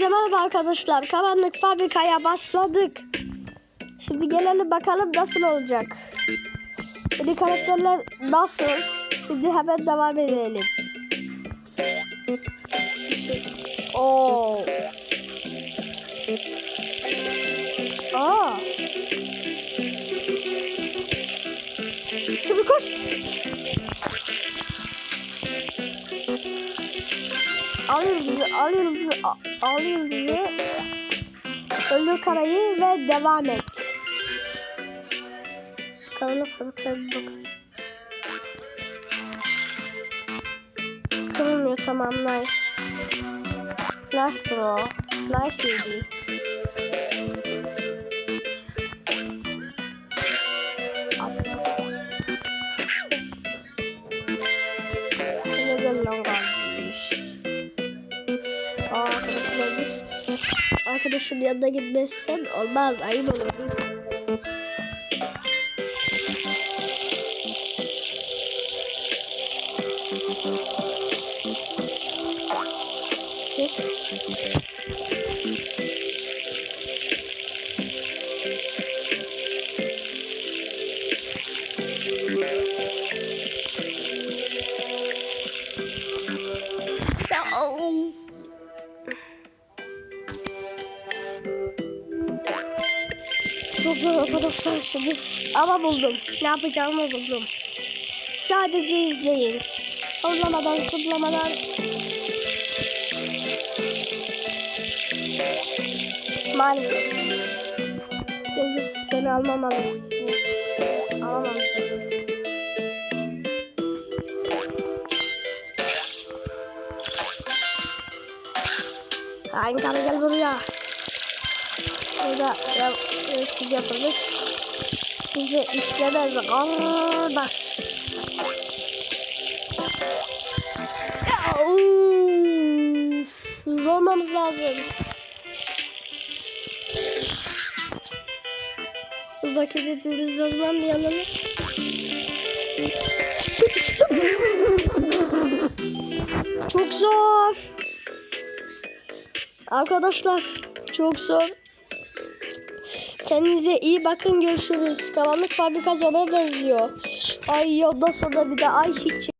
Hepinize merhaba arkadaşlar. Karanlık fabrikaya başladık. Şimdi gelelim bakalım nasıl olacak. Yeni karakterler nasıl? Şimdi hemen devam edelim. Oo. Aa. Şimdi koş. Al yıldızı, al yıldızı, a- al yıldızı. Öldür karayı ve devam et. Karanlık fabrikaya bir bak. Kırılmıyor tamam nice. Nice bro. Nice kardeş? Aa ölmüş. Arkadaşın yanına gitmezsen olmaz. Ayıp olur. Kes. Oh. Çok zor arkadaşlar şimdi. Ama buldum. Ne yapacağımı buldum. Sadece izleyin. Horlamadan, kıplamadan. Maalesef. Yıldız seni almamalı. Alamam. Tane gel buraya. Burada ya, siz yapılmış. Bize işlemez kardeş. Hızlı olmamız lazım. Hızdaki dediğimiz rozman bir yanına. Çok zor. Arkadaşlar çok zor. Kendinize iyi bakın görüşürüz. Karanlık fabrika zora benziyor. Ay ondan sonra bir de ay hiç